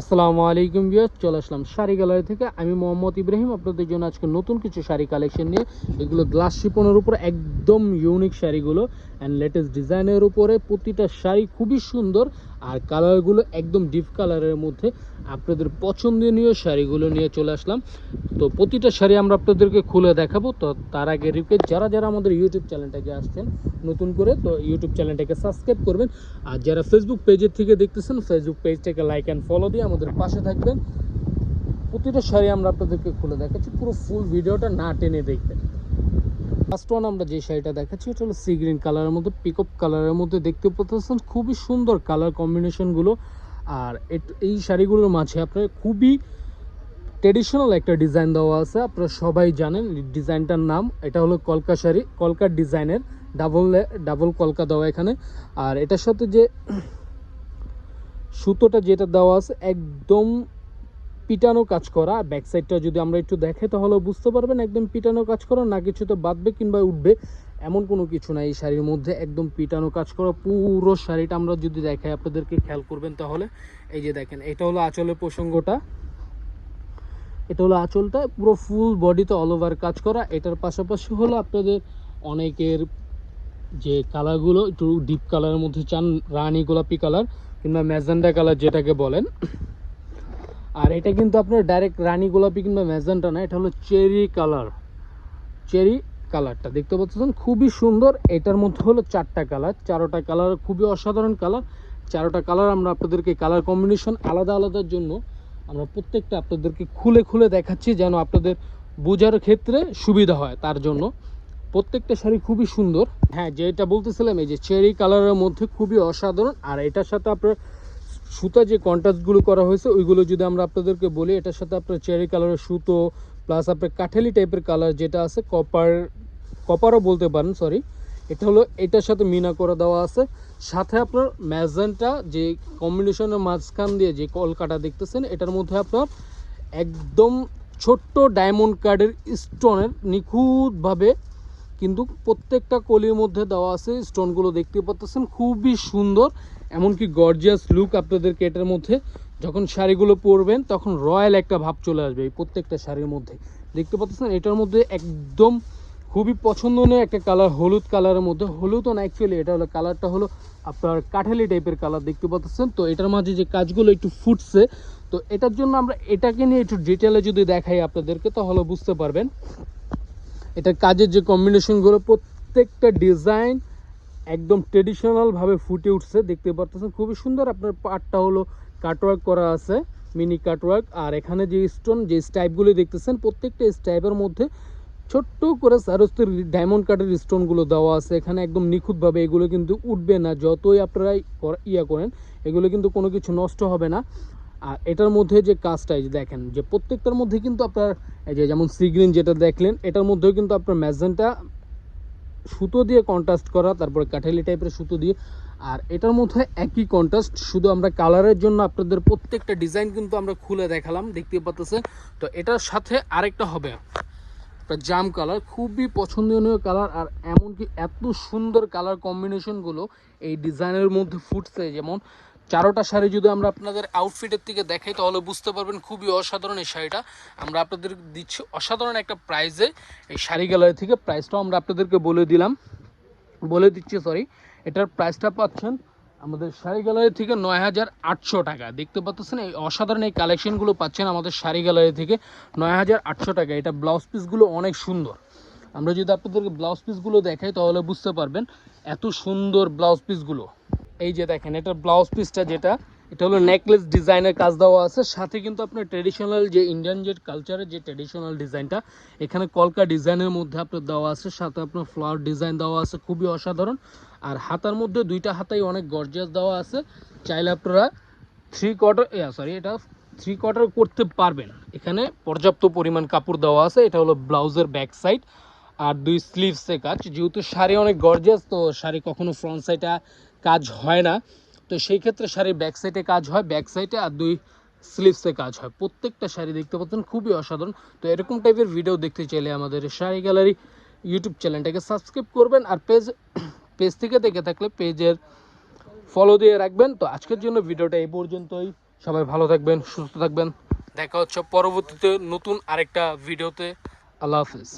আসসালামু আলাইকুম বিয়াস চলে আসলাম শাড়ি গ্যালারি থেকে। আমি মোহাম্মদ ইব্রাহিম, আপনাদের জন্য আজকে নতুন কিছু শাড়ি কালেকশন নিয়ে। এগুলো গ্লাস শিপনের উপর একদম ইউনিক শাড়িগুলো। অ্যান্ড লেটেস্ট ডিজাইনের উপরে প্রতিটা শাড়ি খুবই সুন্দর। আর কালারগুলো একদম ডিপ কালারের মধ্যে আপনাদের পছন্দনীয় শাড়িগুলো নিয়ে চলে আসলাম। তো প্রতিটা শাড়ি আমরা আপনাদেরকে খুলে দেখাবো। তো তার আগে রিকোয়েস্ট যারা যারা আমাদের ইউটিউব চ্যানেলটাকে আসছেন নতুন করে, তো ইউটিউব চ্যানেলটাকে সাবস্ক্রাইব করবেন। আর যারা ফেসবুক পেজের থেকে দেখতেছেন ফেসবুক পেজটাকে লাইক অ্যান্ড ফলো দিয়ে আমাদের পাশে থাকবেন। প্রতিটা শাড়ি আমরা আপনাদেরকে খুলে দেখাচ্ছি। পুরো ফুল ভিডিওটা না টেনে দেখবেন। ফার্স্ট ওয়ান আমরা যে শাড়িটা দেখাচ্ছি, এটা হলো সি গ্রিন কালারের মধ্যে পিকআপ কালারের মধ্যে দেখতে পাচ্ছেন, খুবই সুন্দর কালার কম্বিনেশনগুলো আর এই শাড়িগুলোর মাঝে আপনার খুবই ট্রেডিশনাল একটা ডিজাইন দেওয়া আছে, আপনারা সবাই জানেন ডিজাইনটার নাম, এটা হলো কলকা শাড়ি, কলকার ডিজাইনের ডাবল ডাবল কলকা দেওয়া এখানে। আর এটার সাথে যে সুতোটা যেটা দেওয়া আছে, একদম পিটানো কাজ করা ব্যাক সাইডটা যদি আমরা একটু দেখে, তাহলে বুঝতে পারবেন একদম পিটানো কাজ করা, না কিছুতে বাঁধবে কিংবা উঠবে, এমন কোনো কিছু নাই এই শাড়ির মধ্যে, একদম পিটানো কাজ করা, পুরো শাড়িটা আমরা যদি দেখাই, আপনাদেরকে খেয়াল করবেন তাহলে। এই যে দেখেন, এটা হলো আঁচলের প্রসঙ্গটা। এটা হলো আঁচলটা, পুরো ফুল বডিতে অল ওভার কাজ করা। এটার পাশাপাশি হলো আপনাদের অনেকের যে কালারগুলো, একটু ডিপ কালারের মধ্যে চান, রানী গোলাপি কালার কিংবা ম্যাজেন্ডা কালার যেটাকে বলেন। আর এটা কিন্তু আপনার ডাইরেক্ট রানী গোলাপি কিংবা ম্যাজেন্টা না, এটা হলো চেরি কালার। চেরি কালারটা, দেখতে পাচ্ছেন? খুবই সুন্দর। এটার মধ্যে হলো চারটা কালার। চারোটা কালার খুবই অসাধারণ কালার। চারোটা কালার আমরা আপনাদেরকে কালার কম্বিনেশন আলাদা আলাদার জন্য আমরা প্রত্যেকটা আপনাদেরকে খুলে খুলে দেখাচ্ছি যেন আপনাদের বোঝার ক্ষেত্রে সুবিধা হয় তার জন্য। প্রত্যেকটা শাড়ি খুবই সুন্দর। হ্যাঁ যেটা বলতেছিলাম, এই যে চেরি কালারের মধ্যে খুবই অসাধারণ। আর এটার সাথে আপনার সুতা যে কন্ট্রাস্টগুলো করা হয়েছে, ওইগুলো যদি আমরা আপনাদেরকে বলি, এটার সাথে আপনার চেরি কালারের সুতো প্লাস আপনার কাঠেলি টাইপের কালার যেটা আছে কপার কপারও বলতে পারেন সরি এটা হলো, এটার সাথে মিনা করে দেওয়া আছে। সাথে আপনার ম্যাজেন্টা যে কম্বিনেশনের মাঝখান দিয়ে যে কলকাটা দেখতেছেন, এটার মধ্যে আপনার একদম ছোট্ট ডায়মন্ড কার্ডের স্টোনের নিখুঁতভাবে কিন্তু প্রত্যেকটা কলির মধ্যে দেওয়া আছে, স্টোনগুলো দেখতে পাচ্ছেন, খুবই সুন্দর। এমনকি গর্জিয়াস লুক আপনাদেরকে এটার মধ্যে। যখন শাড়িগুলো পরবেন, তখন রয়্যাল একটা ভাব চলে আসবে এই প্রত্যেকটা শাড়ির মধ্যে। দেখতে পাচ্ছেন, এটার মধ্যে একদম খুবই পছন্দনীয় একটা কালার, হলুদ কালারের মধ্যে। হলুদও না অ্যাকচুয়ালি এটা হলো, কালারটা হলো আপনার কাঠালি টাইপের কালার দেখতে পাচ্ছেন। তো এটার মাঝে যে কাজগুলো একটু ফুটছে, তো এটার জন্য আমরা এটাকে নিয়ে একটু ডিটেলে যদি দেখাই আপনাদেরকে, তাহলে বুঝতে পারবেন। এটার কাজের যে কম্বিনেশনগুলো প্রত্যেকটা ডিজাইন একদম ট্রেডিশনালভাবে ফুটে উঠছে, দেখতে পারতেছেন। খুবই সুন্দর আপনার পার্টটা হলো কাটওয়ার্ক করা আছে মিনি কাটওয়ার্ক আর এখানে যে স্টোন যে স্টাইপগুলো দেখতেছেন, প্রত্যেকটা স্টাইপের মধ্যে ছোট্ট করে সারস্তের ডায়মন্ড কাটের স্টোনগুলো দেওয়া আছে। এখানে একদম নিখুঁতভাবে এগুলো কিন্তু উঠবে না। যতই আপনারা ইয়া করেন, এগুলো কিন্তু কোনো কিছু নষ্ট হবে না। আর এটার মধ্যে যে কাজটা যে দেখেন, যে প্রত্যেকটার মধ্যে কিন্তু আপনার, এই যে যেমন সিগ্রিন যেটা দেখলেন, এটার মধ্যেও কিন্তু আপনার ম্যাজেন্টা সুতো দিয়ে কন্ট্রাস্ট করা, তারপরে কাঠালি টাইপের সুতো দিয়ে, আর এটার মধ্যে একই কন্ট্রাস্ট শুধু আমরা কালারের জন্য আপনাদের প্রত্যেকটা ডিজাইন কিন্তু আমরা খুলে দেখালাম দেখতে পাচ্ছেন তো এটার সাথে আরেকটা হবে, একটা জাম কালার খুবই পছন্দনীয় কালার আর এমনকি এত সুন্দর কালার কম্বিনেশনগুলো এই ডিজাইনের মধ্যে ফুটছে, যেমন চারোটা শাড়ি যদি আমরা আপনাদের আউটফিটের থেকে দেখাই, তাহলে বুঝতে পারবেন খুবই অসাধারণ এই শাড়িটা। আমরা আপনাদের দিচ্ছি অসাধারণ একটা প্রাইজে এই শাড়ি গ্যালারি থেকে। প্রাইসটাও আমরা আপনাদেরকে বলে দিলাম। বলে দিচ্ছি সরি এটার প্রাইসটা পাচ্ছেন আমাদের শাড়ি গ্যালারি থেকে নয় হাজার আটশো টাকা। দেখতে পাচ্ছেন, এই অসাধারণ এই কালেকশনগুলো পাচ্ছেন আমাদের শাড়ি গ্যালারি থেকে নয় হাজার আটশো টাকা। এটা ব্লাউজ পিসগুলো অনেক সুন্দর। আমরা যদি আপনাদেরকে ব্লাউজ পিসগুলো দেখাই, তাহলে বুঝতে পারবেন এত সুন্দর ব্লাউজ পিসগুলো এই যে দেখেন, এটা ব্লাউজ পিসটা যেটা, এটা হলো নেকলেস ডিজাইনের কাজ দেওয়া আছে। সাথে কিন্তু আপনার ট্রেডিশনাল যে ইন্ডিয়ান যে কালচারের যে ট্রেডিশনাল ডিজাইনটা এখানে কলকা ডিজাইনের মধ্যে আপনার দেওয়া আছে, সাথে আপনার ফ্লাওয়ার ডিজাইন দেওয়া আছে, খুবই অসাধারণ। আর হাতার মধ্যে দুইটা হাতাই অনেক গর্জিয়াস দেওয়া আছে। চাইলে আপনারা থ্রি কোয়ার্টার সরি এটা থ্রি কোয়ার্টার করতে পারবেন। এখানে পর্যাপ্ত পরিমাণ কাপড় দেওয়া আছে, এটা হলো ব্লাউজের ব্যাক সাইড আর দুই স্লিভসে কাজ, যেহেতু শাড়ি অনেক গর্জিয়াস তো শাড়ি কখনো ফ্রন্ট সাইডে কাজ হয় না। তো সেই ক্ষেত্রে শাড়ির ব্যাক সাইডে কাজ হয় ব্যাক সাইডে আর দুই স্লিভসে কাজ হয়। প্রত্যেকটা শাড়ি দেখতে পাচ্ছেন, খুবই অসাধারণ। তো এরকম টাইপের ভিডিও দেখতে চাইলে আমাদের শাড়ি গ্যালারি ইউটিউব চ্যানেলটাকে সাবস্ক্রাইব করবেন আর পেজ পেজ থেকে দেখে থাকলে পেজের ফলো দিয়ে রাখবেন। তো আজকের জন্য ভিডিওটা এই পর্যন্তই। সবাই ভালো থাকবেন, সুস্থ থাকবেন। দেখা হচ্ছে পরবর্তীতে নতুন আরেকটা ভিডিওতে আল্লাহ হাফিজ।